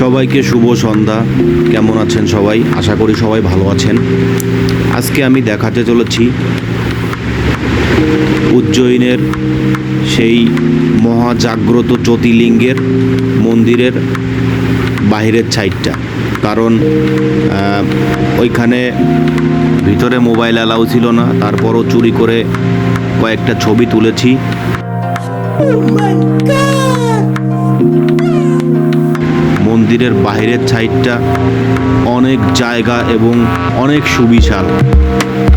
সবাইকে শুভ সন্ধ্যা। কেমন আছেন সবাই? আশা করি সবাই ভালো আছেন। আজকে আমি দেখাতে চলেছি উজ্জয়িনের সেই মহাজাগ্রত জ্যোতির্লিঙ্গের মন্দিরের বাহিরের সাইডটা। কারণ ওইখানে ভিতরে মোবাইল অ্যালাউ ছিল না, তারপরও চুরি করে কয়েকটা ছবি তুলেছি। মন্দিরের বাইরের সাইডটা অনেক জায়গা এবং অনেক সুবিশাল।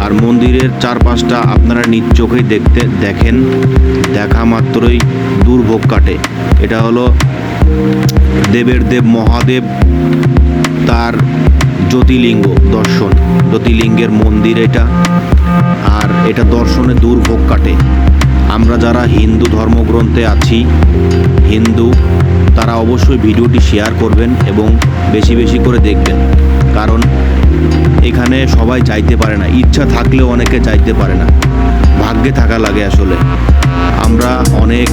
আর মন্দিরের চারপাশটা আপনারা নিজ চোখেই দেখতে, দেখেন। দেখা মাত্রই দুর্ভোগ কাটে। এটা হলো দেবের দেব মহাদেব, তার জ্যোতির্লিঙ্গ দর্শন। জ্যোতির্লিঙ্গের মন্দির এটা। আর এটা দর্শনে দুর্ভোগ কাটে। আমরা যারা হিন্দু ধর্মগ্রন্থে আছি, হিন্দু অবশ্যই ভিডিওটি শেয়ার করবেন এবং বেশি বেশি করে দেখবেন। কারণ এখানে সবাই যাইতে পারে না। ইচ্ছা থাকলেও অনেকে যাইতে পারে না। ভাগ্যে থাকা লাগে আসলে। আমরা অনেক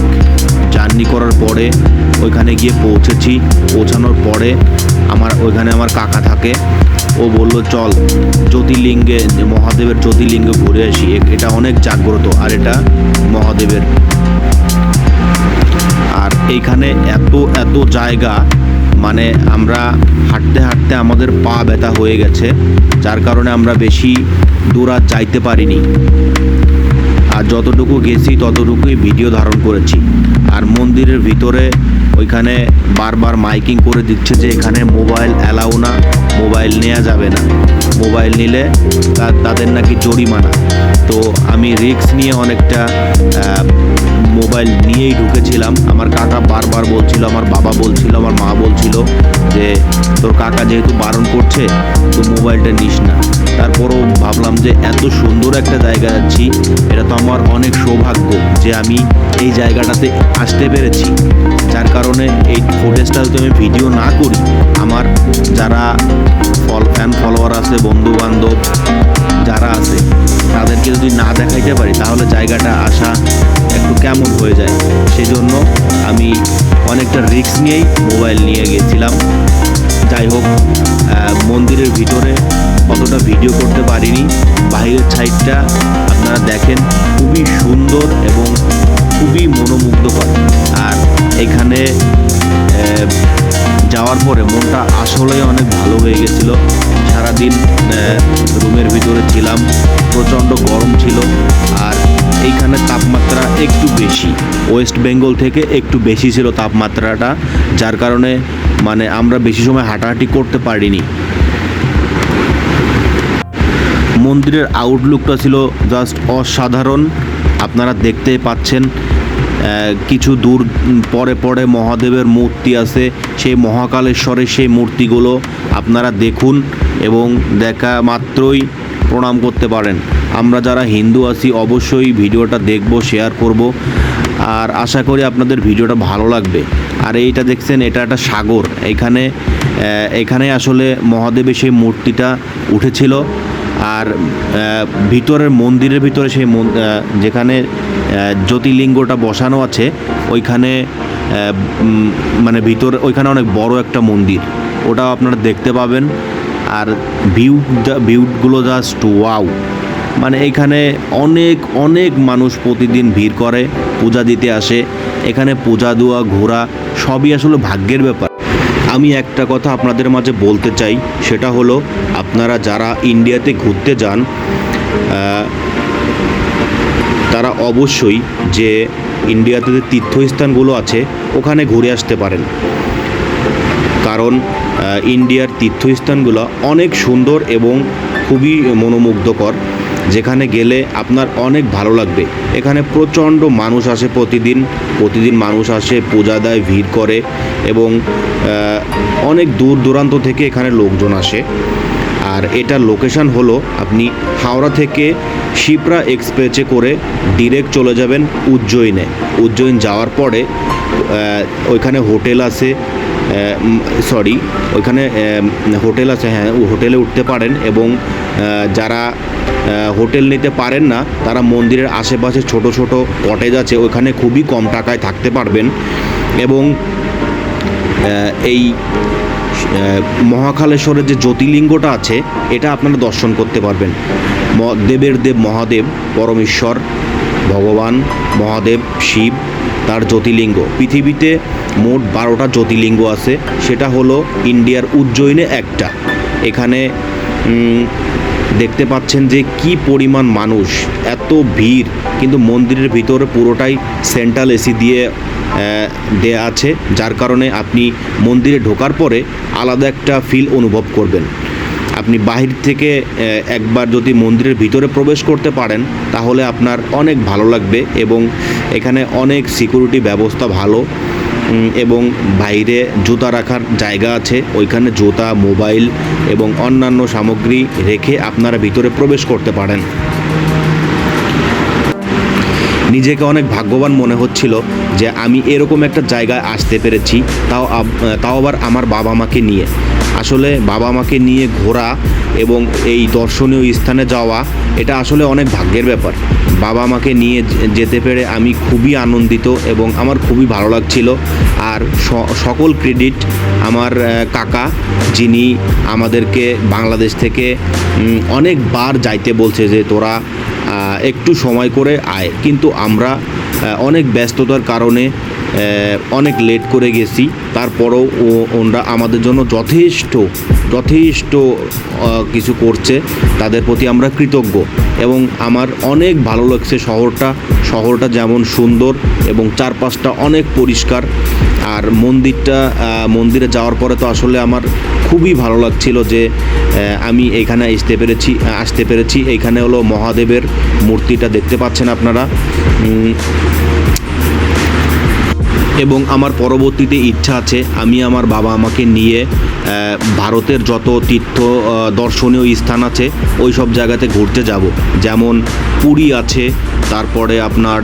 জার্নি করার পরে ওইখানে গিয়ে পৌঁছেছি। পৌঁছানোর পরে আমার ওইখানে আমার কাকা থাকে। ও বলল, চল জ্যোতির্লিঙ্গে, মহাদেবের জ্যোতির্লিঙ্গে ঘুরে আসি। এটা অনেক জাগ্রত। আর এটা মহাদেবের আর এইখানে এত এত জায়গা মানে আমরা হাঁটতে হাঁটতে আমাদের পা ব্যথা হয়ে গেছে, যার কারণে আমরা বেশি দূর আর যাইতে পারিনি। আর যতটুকু গেছি, ততটুকুই ভিডিও ধারণ করেছি। আর মন্দিরের ভিতরে ওইখানে বারবার মাইকিং করে দিচ্ছে যে এখানে মোবাইল অ্যালাউ না, মোবাইল নেওয়া যাবে না। মোবাইল নিলে তাদের নাকি জরিমানা। তো আমি রিস্ক নিয়ে অনেকটা মোবাইল নিয়েই ঢুকেছিলাম। আমার কাকা বারবার বলছিল, আমার বাবা বলছিল, আমার মা বলছিল যে, তোর কাকা যেহেতু বারণ করছে তো মোবাইলটা নিস না। তারপরও ভাবলাম যে, এত সুন্দর একটা জায়গা যাচ্ছি এটা তো আমার অনেক সৌভাগ্য যে আমি এই জায়গাটাতে আসতে পেরেছি। যার কারণে এই ফুটেজটা যদি আমি ভিডিও না করি, আমার যারা ফল ফ্যান ফলোয়ার আছে বন্ধু বান্ধব যারা আছে, তাদেরকে যদি না দেখাইতে পারি, তাহলে জায়গাটা আসা কেমন হয়ে যায়, সেজন্য আমি অনেকটা রিস্ক নিয়েই মোবাইল নিয়ে গেছিলাম। যাই হোক মন্দিরের ভিতরে অতটা ভিডিও করতে পারিনি। বাইরের সাইডটা আপনারা দেখেন, খুবই সুন্দর এবং খুবই মনোমুগ্ধকর। আর এখানে যাওয়ার পরে মনটা আসলেই অনেক ভালো হয়ে গেছিল। সারাদিন রুমের ভিতরে ছিলাম, প্রচণ্ড গরম ছিল, আর এইখানে তাপমাত্রা একটু বেশি। ওয়েস্ট বেঙ্গল থেকে একটু বেশি ছিল তাপমাত্রাটা, যার কারণে মানে আমরা বেশি সময় হাঁটাহাঁটি করতে পারিনি। মন্দিরের আউটলুকটা ছিল জাস্ট অসাধারণ। আপনারা দেখতেই পাচ্ছেন কিছু দূর পরে পরে মহাদেবের মূর্তি আছে। সেই মহাকালেশ্বরের সেই মূর্তিগুলো আপনারা দেখুন এবং দেখা মাত্রই প্রণাম করতে পারেন। আমরা যারা হিন্দু আছি, অবশ্যই ভিডিওটা দেখব শেয়ার করব। আর আশা করি আপনাদের ভিডিওটা ভালো লাগবে। আর এইটা দেখছেন, এটা একটা সাগর। এখানে এখানে আসলে মহাদেবের সেই মূর্তিটা উঠেছিল। আর ভিতরের মন্দিরের ভিতরে সেই যেখানে জ্যোতির্লিঙ্গটা বসানো আছে, ওইখানে মানে ভিতর, ওইখানে অনেক বড় একটা মন্দির। ওটাও আপনারা দেখতে পাবেন। আর ভিউ ভিউগুলো জাস্ট ওয়াও মানে এখানে অনেক অনেক মানুষ প্রতিদিন ভিড় করে, পূজা দিতে আসে। এখানে পূজা দেওয়া ঘোরা, সবই আসলে ভাগ্যের ব্যাপার। আমি একটা কথা আপনাদের মাঝে বলতে চাই, সেটা হলো, আপনারা যারা ইন্ডিয়াতে ঘুরতে যান তারা অবশ্যই যে ইন্ডিয়াতে যে তীর্থস্থানগুলো আছে, ওখানে ঘুরে আসতে পারেন। কারণ ইন্ডিয়ার তীর্থস্থানগুলো অনেক সুন্দর এবং খুবই মনোমুগ্ধকর, যেখানে গেলে আপনার অনেক ভালো লাগবে। এখানে প্রচণ্ড মানুষ আসে প্রতিদিন প্রতিদিন মানুষ আসে, পূজা দেয়, ভিড় করে এবং অনেক দূর দূরান্ত থেকে এখানে লোকজন আসে। আর এটার লোকেশন হলো আপনি হাওড়া থেকে শিপ্রা এক্সপ্রেসে করে ডিরেক্ট চলে যাবেন উজ্জয়িনে। উজ্জয়িন যাওয়ার পরে ওইখানে হোটেল আছে সরি ওইখানে হোটেল আছে হ্যাঁ হোটেলে উঠতে পারেন এবং যারা হোটেল নিতে পারেন না, তারা মন্দিরের আশেপাশে ছোট ছোট কটেজ আছে, ওইখানে খুবই কম টাকায় থাকতে পারবেন এবং এই মহাকালেশ্বরের যে জ্যোতির্লিঙ্গটা আছে, এটা আপনারা দর্শন করতে পারবেন। দেবের দেব মহাদেব, পরমেশ্বর, ভগবান, মহাদেব, শিব, তার জ্যোতির্লিঙ্গ। পৃথিবীতে মোট বারোটা জ্যোতির্লিঙ্গ আছে, সেটা হলো ইন্ডিয়ার উজ্জয়িনে একটা। এখানে দেখতে পাচ্ছেন যে কি পরিমাণ মানুষ, এত ভিড়, কিন্তু মন্দিরের ভিতরে পুরোটাই সেন্ট্রাল এসি দিয়ে দেয়া আছে, যার কারণে আপনি মন্দিরে ঢোকার পরে আলাদা একটা ফিল অনুভব করবেন। আপনি বাহির থেকে একবার যদি মন্দিরের ভিতরে প্রবেশ করতে পারেন, তাহলে আপনার অনেক ভালো লাগবে এবং এখানে অনেক সিকিউরিটি ব্যবস্থা ভালো। এবং বাইরে জুতা রাখার জায়গা আছে, ওইখানে জুতা, মোবাইল এবং অন্যান্য সামগ্রী রেখে আপনারা ভিতরে প্রবেশ করতে পারেন। নিজেকে অনেক ভাগ্যবান মনে হচ্ছিল যে আমি এরকম একটা জায়গায় আসতে পেরেছি, তাও তাও আবার আমার বাবা মাকে নিয়ে। আসলে বাবা মাকে নিয়ে ঘোরা এবং এই দর্শনীয় স্থানে যাওয়া, এটা আসলে অনেক ভাগ্যের ব্যাপার। বাবা মাকে নিয়ে যেতে পেরে আমি খুবই আনন্দিত এবং আমার খুবই ভালো লাগছিল। আর সকল ক্রেডিট আমার কাকা, যিনি আমাদেরকে বাংলাদেশ থেকে অনেকবার যাইতে বলছে যে তোরা একটু সময় করে আয়। কিন্তু আমরা অনেক ব্যস্ততার কারণে অনেক লেট করে গেছি। তারপরেও ওনরা আমাদের জন্য যথেষ্ট যথেষ্ট কিছু করছে, তাদের প্রতি আমরা কৃতজ্ঞ। এবং আমার অনেক ভালো লাগছে শহরটা। শহরটা যেমন সুন্দর এবং চারপাশটা অনেক পরিষ্কার। আর মন্দিরটা মন্দিরে যাওয়ার পরে তো আসলে আমার খুবই ভালো লাগছিল যে আমি এখানে আসতে পেরেছি আসতে পেরেছি। এইখানে হলো মহাদেবের মূর্তিটা দেখতে পাচ্ছেন আপনারা। এবং আমার পরবর্তীতে ইচ্ছা আছে, আমি আমার বাবা আমাকে নিয়ে ভারতের যত তীর্থ দর্শনীয় স্থান আছে ওই সব জায়গাতে ঘুরতে যাব। যেমন পুরী আছে, তারপরে আপনার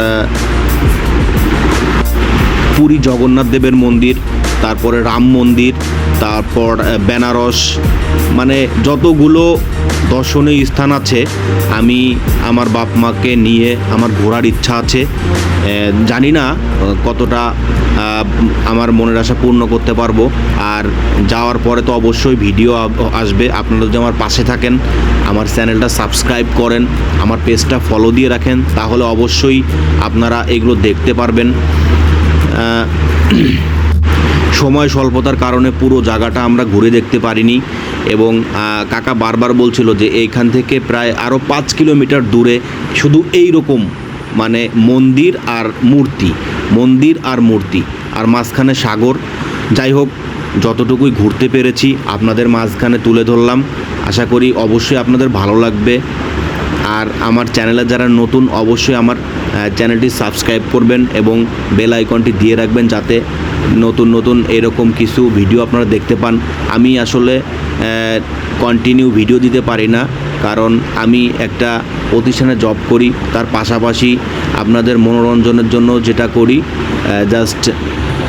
পুরী জগন্নাথ দেবের মন্দির, তারপরে রাম মন্দির, তারপর বেনারস মানে যতগুলো দর্শনীয় স্থান আছে, আমি আমার বাপ মাকে নিয়ে আমার ঘোরার ইচ্ছা আছে। জানি না কতটা আমার মনের আশা পূর্ণ করতে পারব। আর যাওয়ার পরে তো অবশ্যই ভিডিও আসবে। আপনারা যদি আমার পাশে থাকেন, আমার চ্যানেলটা সাবস্ক্রাইব করেন, আমার পেজটা ফলো দিয়ে রাখেন, তাহলে অবশ্যই আপনারা এগুলো দেখতে পারবেন। সময় স্বল্পতার কারণে পুরো জায়গাটা আমরা ঘুরে দেখতে পারিনি এবং কাকা বারবার বলছিল যে এইখান থেকে প্রায় আরও পাঁচ কিলোমিটার দূরে শুধু এই রকম মানে মন্দির আর মূর্তি, মন্দির আর মূর্তি, আর মাঝখানে সাগর। যাই হোক, যতটুকুই ঘুরতে পেরেছি, আপনাদের মাঝখানে তুলে ধরলাম। আশা করি অবশ্যই আপনাদের ভালো লাগবে। আর আমার চ্যানেলে যারা নতুন, অবশ্যই আমার চ্যানেলটি সাবস্ক্রাইব করবেন এবং বেল আইকনটি দিয়ে রাখবেন যাতে নতুন নতুন এরকম কিছু ভিডিও আপনারা দেখতে পান। আমি আসলে কন্টিনিউ ভিডিও দিতে পারি না, কারণ আমি একটা প্রতিষ্ঠানে জব করি। তার পাশাপাশি আপনাদের মনোরঞ্জনের জন্য যেটা করি জাস্ট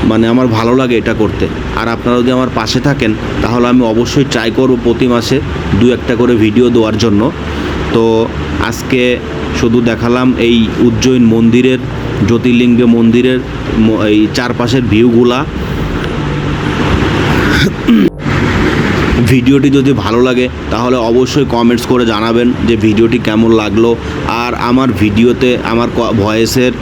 মানে আমার ভালো লাগে এটা করতে। আর আপনারা যদি আমার পাশে থাকেন, তাহলে আমি অবশ্যই ট্রাই করব প্রতি মাসে দু একটা করে ভিডিও দেওয়ার জন্য। তো আজকে শুধু দেখালাম এই উজ্জয়ন মন্দিরের, জ্যোতির্লিঙ্গ মন্দিরের এই চারপাশের ভিউগুলা ভিডিওটি যদি ভালো লাগে, তাহলে অবশ্যই কমেন্টস করে জানাবেন যে ভিডিওটি কেমন লাগল। আর আমার ভিডিওতে আমার ভয়েসের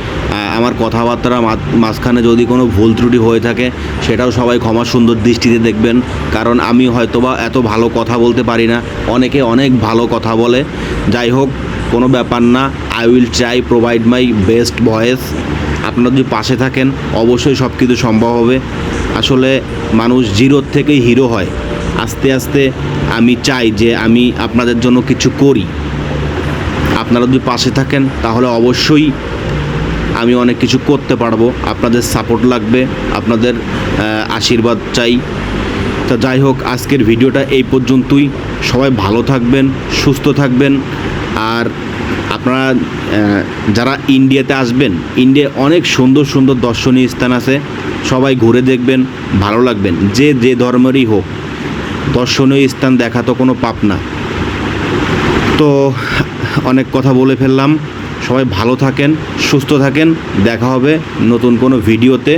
আমার কথাবার্তার মাঝখানে যদি কোনো ভুল ত্রুটি হয়ে থাকে, সেটাও সবাই ক্ষমা সুন্দর দৃষ্টিতে দেখবেন। কারণ আমি হয়তোবা এত ভালো কথা বলতে পারি না। অনেকে অনেক ভালো কথা বলে। যাই হোক, কোনো ব্যাপার না। I will try provide my best voice আপনারা যদি পাশে থাকেন, অবশ্যই সব কিছু সম্ভব হবে। আসলে মানুষ জিরোর থেকেই হিরো হয়। আস্তে আস্তে আমি চাই যে আমি আপনাদের জন্য কিছু করি। আপনারা যদি পাশে থাকেন, তাহলে অবশ্যই আমি অনেক কিছু করতে পারব। আপনাদের সাপোর্ট লাগবে, আপনাদের আশীর্বাদ চাই। তো যাই হোক, আজকের ভিডিওটা এই পর্যন্তই। সবাই ভালো থাকবেন, সুস্থ থাকবেন। আর আপনারা যারা ইন্ডিয়াতে আসবেন, ইন্ডিয়ায় অনেক সুন্দর সুন্দর দর্শনীয় স্থান আছে। সবাই ঘুরে দেখবেন, ভালো লাগবেন, যে যে ধর্মেরই হোক। দর্শনীয় স্থান দেখা তো কোনো পাপ না। তো অনেক কথা বলে ফেললাম। সবাই ভালো থাকেন সুস্থ থাকেন। দেখা হবে নতুন কোনো ভিডিওতে।